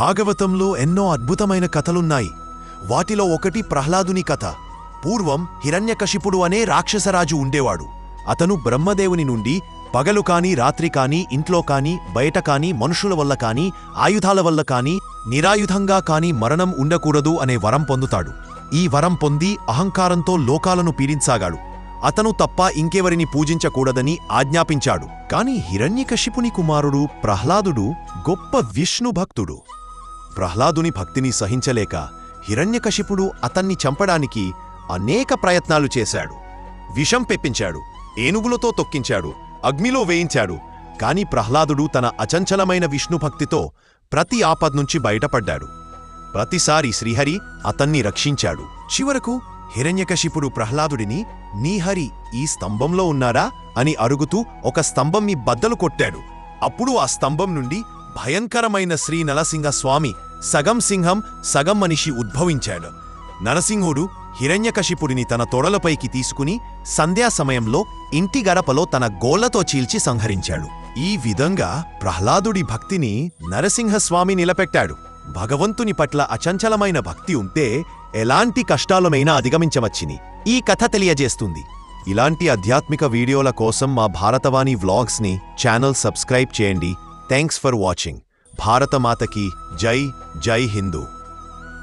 భాగవతంలో ఎన్నో అద్భుతమైన కథలున్నాయి. వాటిలో ఒకటి ప్రహ్లాదుని కథ. పూర్వం హిరణ్యకశిపుడు అనే రాక్షసరాజు ఉండేవాడు. అతను బ్రహ్మదేవుని నుండి పగలు కాని రాత్రి కాని ఇంట్లో కానీ బయట కాని మనుషుల వల్ల కాని ఆయుధాల వల్ల కానీ నిరాయుధంగా కాని మరణం ఉండకూడదు అనే వరం పొందుతాడు. ఈ వరం పొంది అహంకారంతో లోకాలను పీడించాగాడు. అతను తప్ప ఇంకెవరిని పూజించకూడదని ఆజ్ఞాపించాడు. కాని హిరణ్యకశిపుని కుమారుడు ప్రహ్లాదుడు గొప్ప విష్ణు భక్తుడు ప్రహ్లాదుని భక్తిని సహించలేక హిరణ్యకశిపుడు అతన్ని చంపడానికి అనేక ప్రయత్నాలు చేశాడు. విషం పెప్పించాడు ఏనుగులతో తొక్కించాడు అగ్నిలో వేయించాడు. కాని ప్రహ్లాదుడు తన అచంచలమైన విష్ణుభక్తితో ప్రతి ఆపద్ నుంచి బయటపడ్డాడు. ప్రతిసారి శ్రీహరి అతన్ని రక్షించాడు. చివరకు హిరణ్యకశిపుడు ప్రహ్లాదుడిని నీహరి ఈ స్తంభంలో ఉన్నారా? అని అరుగుతూ ఒక స్తంభం మీ బద్దలు కొట్టాడు. అప్పుడు ఆ స్తంభం నుండి భయంకరమైన శ్రీ నరసింహస్వామి సగం సింహం సగం మనిషి ఉద్భవించాడు. నరసింహుడు హిరణ్యకశిపుడిని తన తొడలపైకి తీసుకుని సంధ్యా సమయంలో ఇంటి గడపలో తన గోళ్ళతో చీల్చి సంహరించాడు. ఈ విధంగా ప్రహ్లాదుడి భక్తిని నరసింహస్వామి నిలబెట్టాడు భగవంతుని పట్ల అచంచలమైన భక్తి ఉంటే ఎలాంటి కష్టాలమైనా అధిగమించవచ్చిని. ఈ కథ తెలియజేస్తుంది. ఇలాంటి ఆధ్యాత్మిక వీడియోల కోసం మా భారతవాణి వ్లాగ్స్ని ఛానల్ సబ్స్క్రైబ్ చేయండి. థ్యాంక్స్ ఫర్ వాచింగ్ భారతమాతకి జై జై హిందూ